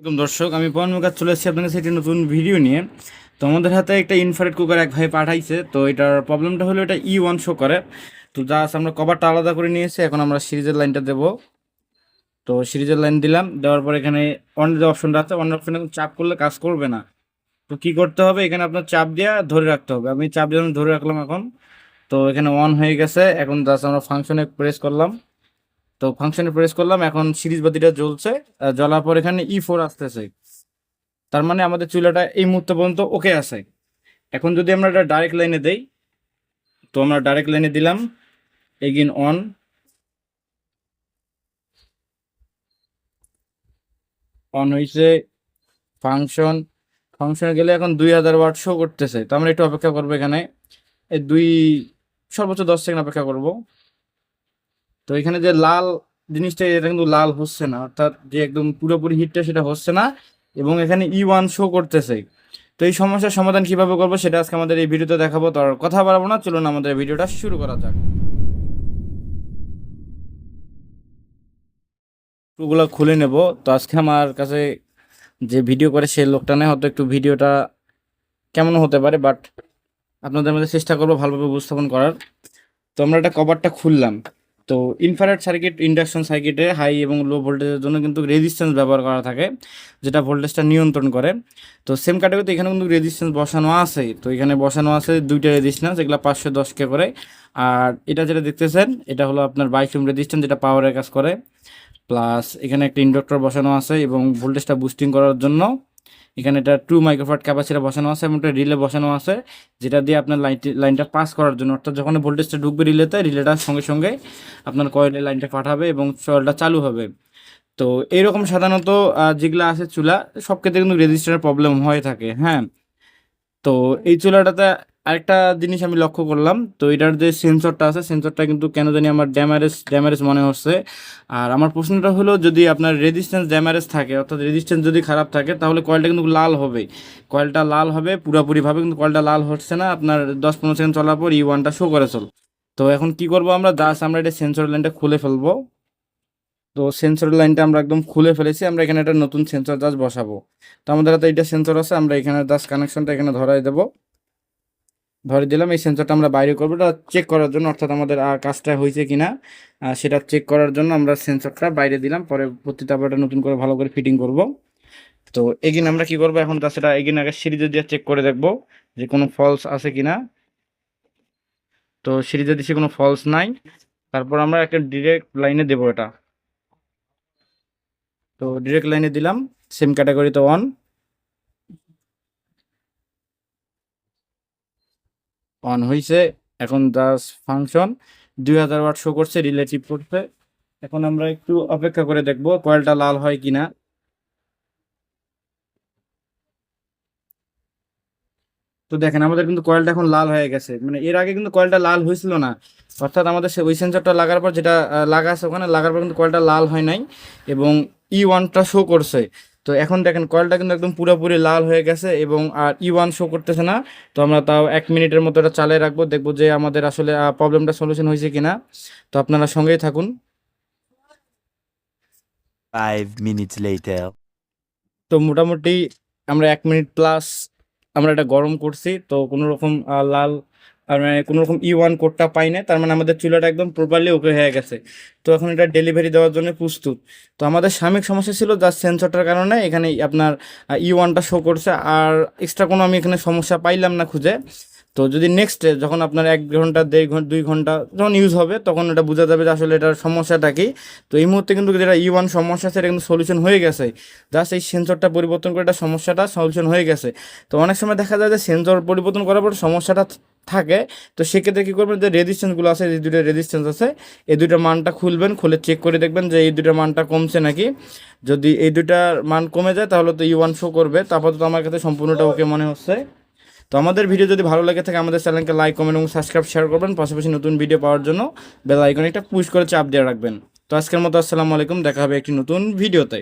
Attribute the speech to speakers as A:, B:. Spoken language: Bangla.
A: আসসালামাইকুম দর্শক, আমি পবন মুখার চলে এসেছি আপনাদের সাথে একটি নতুন ভিডিও নিয়ে। তো আমাদের হাতে একটা ইনফ্রারেড কুকার এক ভাই পাঠাইছে, তো এটার প্রবলেমটা হলো এটা ই ওয়ান শো করে। তো জাস্ট আমরা কভারটা আলাদা করে নিয়েছি এখন আমরা সিরিজের লাইনটা দেবো। তো সিরিজের লাইন দিলাম, দেওয়ার পর এখানে অন যে অপশনটা আছে অন অপশনে চাপ করলে কাজ করবে না। তো কি করতে হবে? এখানে আপনার চাপ দিয়ে ধরে রাখতে হবে। আমি চাপ দিয়ে ধরে রাখলাম এখন। তো এখানে অন হয়ে গেছে, এখন জাস্ট আমরা ফাংশনে প্রেস করলাম। তো ফাংশনে প্রেস করলাম, এখন সিরিজ বাতিটা জ্বলছে জ্বলার পর এখানে ই ফোর আসতেছে। তার মানে আমাদের চুলাটা এই মুহূর্ত পর্যন্ত ওকে আছে। এখন যদি আমরা এটা ডাইরেক্ট লাইনে দেই, তো আমরা ডাইরেক্ট লাইনে দিলাম এগিন অন অন হয়েছে ফাংশন ফাংশনে গেলে এখন দুই হাজার ওয়াট শো করতেছে। তো আমরা একটু অপেক্ষা করব এখানে। এই দুই, সর্বোচ্চ দশ সেকেন্ড অপেক্ষা করব। তো এখানে যে লাল জিনিসটা, এটা কিন্তু লাল হচ্ছে না, অর্থাৎ যে একদম পুরোপুরি হিটটা সেটা হচ্ছে না। এবং এখানে ই ওয়ান শো করতেছে। তো এই সমস্যার সমাধান কীভাবে করব সেটা আজকে আমাদের এই ভিডিওতে দেখাবো, তো কথা বাড়াবো না, চলুন আমাদের ভিডিওটা শুরু করা যাক। স্ক্রুগুলো খুলে নেব। তো আজকে আমার কাছে যে ভিডিও করে সেই লোকটা নেই, হয়তো একটু ভিডিওটা কেমন হতে পারে বাট আপনাদের মধ্যে চেষ্টা করব ভালোভাবে উপস্থাপন করার। তো আমরা একটা কভারটা খুললাম। তো ইনফ্রারেড সার্কিট ইন্ডাকশন সার্কিটে হাই এবং লো ভোল্টেজের জন্য কিন্তু রেজিস্ট্যান্স ব্যবহার করা থাকে, যেটা ভোল্টেজটা নিয়ন্ত্রণ করে। তো সেম ক্যাটাগরিতে এখানে কিন্তু রেজিস্ট্যান্স বসানো আছে। তো এখানে বসানো আছে দুইটা রেজিস্ট্যান্স এগুলো পাঁচশো দশ কে করে। আর এটা যেটা দেখতেছেন, এটা হলো আপনার বাইশ রেজিস্ট্যান্স যেটা পাওয়ারের কাজ করে। প্লাস এখানে একটা ইন্ডাক্টর বসানো আছে এবং ভোল্টেজটা বুস্টিং করার জন্য এখানে এটা টু মাইক্রোফাট ক্যাপাসিটা বসানো আছে এবং একটা রিলে বসানো আছে, যেটা দিয়ে আপনার লাইনটি লাইনটা পাস করার জন্য। অর্থাৎ যখন ভোল্টেজটা ঢুকবে রিলেতে রিলেটার সঙ্গে সঙ্গে আপনার কয়েলে লাইনটা পাঠাবে এবং সয়েলটা চালু হবে। তো এইরকম সাধারণত যেগুলো আছে চুলা সব ক্ষেত্রে কিন্তু রেজিস্টারের প্রবলেম হয়ে থাকে হ্যাঁ? তো এই চুলাটাতে আরেকটা জিনিস আমি লক্ষ্য করলাম, তো এটার যে সেন্সরটা আছে, সেন্সরটা কিন্তু কেন জানি আমার ড্যামারেজ ড্যামারেজ মনে হচ্ছে। আর আমার প্রশ্নটা হলো, যদি আপনার রেজিস্ট্যান্স ড্যামারেজ থাকে, অর্থাৎ রেজিস্ট্যান্স যদি খারাপ থাকে, তাহলে কয়েলটা কিন্তু লাল হবে। কয়েলটা লাল হবে, পুরোপুরিভাবে কিন্তু কয়েলটা লাল হচ্ছে না, আপনার দশ পনেরো সেকেন্ড চলার পর ই ওয়ানটা শো করে চল। তো এখন কি করব আমরা? জাস্ট আমরা এটা সেন্সর লাইনটা খুলে ফেলব। তো সেন্সর লাইনটা আমরা একদম খুলে ফেলেছি, আমরা এখানে একটা নতুন সেন্সর জাস্ট বসাবো। তো আমাদের হাতে এইটা সেন্সর আছে, আমরা এখানে জাস্ট কানেকশনটা এখানে ধরাই দেবো। ধরে দিলাম, এই সেন্সরটা আমরা বাইরে করব। এটা চেক করার জন্য, অর্থাৎ আমাদের কাজটা হয়েছে কিনা সেটা চেক করার জন্য আমরা সেন্সরটা বাইরে দিলাম। পরে প্রতিটা আবার নতুন করে ভালো করে ফিটিং করব। তো এগিন আমরা কি করব এখন? তা সেটা এগিন আগে সিরিজে দিয়ে চেক করে দেখব যে কোনো ফলস আছে কিনা। তো সিরিজে দিছি, কোনো ফলস নাই। তারপর আমরা একটা ডিরেক্ট লাইনে দেবো এটা। তো ডিরেক্ট লাইনে দিলাম সেম ক্যাটাগরিতে অন অন হয়েছে এখন জাস্ট ফাংশন দুই হাজার ওয়াট শো করছে রিলেটিভ করছে। এখন আমরা একটু অপেক্ষা করে দেখব কয়েলটা লাল হয় কিনা। তো দেখেন, আমাদের কিন্তু কয়েলটা এখন লাল হয়ে গেছে। মানে এর আগে কিন্তু কয়েলটা লাল হয়েছিল না। অর্থাৎ আমাদের ওই সেন্সরটা লাগার পর যেটা লাগা আছে ওখানে, লাগার পর কিন্তু কয়েলটা লাল হয় নাই। এবং ই ওয়ানটা শো করছে। তো এখন দেখেন কয়েলটা কিন্তু একদম পুরোপুরি লাল হয়ে গেছে এবং আর ই ওয়ান শো করতেছে না। তো আমরা তাও এক মিনিটের মতো এটা চালিয়ে রাখব দেখব যে আমাদের আসলে প্রবলেমটা সলিউশন হয়েছে কিনা। তো আপনারা সঙ্গেই থাকুন. তো মোটামুটি আমরা এক মিনিট প্লাস আমরা এটা গরম করছি তো কোনো রকম লাল মানে কোনো রকম ই ওয়ান কোডটা পাই না তার মানে আমাদের চুলাটা একদম প্রপারলি ওকে হয়ে গেছে। তো এখন এটা ডেলিভারি দেওয়ার জন্য প্রস্তুত। তো আমাদের সাময়িক সমস্যা ছিল জাস্ট সেন্সরটার কারণে এখানে আপনার ই ওয়ানটা শো করছে, আর এক্সট্রা কোনো আমি এখানে সমস্যা পাইলাম না খুঁজে। তো যদি নেক্সট যখন আপনার এক ঘণ্টা, দেড় ঘণ্টা, দুই ঘণ্টা যখন ইউজ হবে, তখন এটা বোঝা যাবে যে আসলে এটার সমস্যাটা কি। তো এই মুহূর্তে কিন্তু যেটা ই ওয়ান সমস্যা আছে সেটা কিন্তু সলিউশন হয়ে গেছে। জাস্ট এই সেন্সরটা পরিবর্তন করে এটা সমস্যাটা সলিউশন হয়ে গেছে। তো অনেক সময় দেখা যায় যে সেন্সর পরিবর্তন করার পর সমস্যাটা থাকে, তো সেক্ষেত্রে কী করবেন যে রেজিস্ট্যান্সগুলো আছে এই দুটো রেজিস্ট্যান্স আছে, এই দুটো মানটা খুলবেন, খুলে চেক করে দেখবেন যে এই দুইটার মানটা কমছে নাকি। যদি এই দুটার মান কমে যায়, তাহলে তো ই ওয়ান শো করবে। তারপর তো আমার কাছে সম্পূর্ণটা ওকে মনে হচ্ছে। তো আমাদের ভিডিও যদি ভালো লাগে থাকে আমাদের চ্যানেলকে লাইক কমেন্ট এবং সাবস্ক্রাইব শেয়ার করবেন। পাশাপাশি নতুন ভিডিও পাওয়ার জন্য বেল আইকনে একটা পুশ করে চাপ দিয়ে রাখবেন। তো আজকের মতো আসসালামু আলাইকুম, দেখা হবে একটি নতুন ভিডিওতে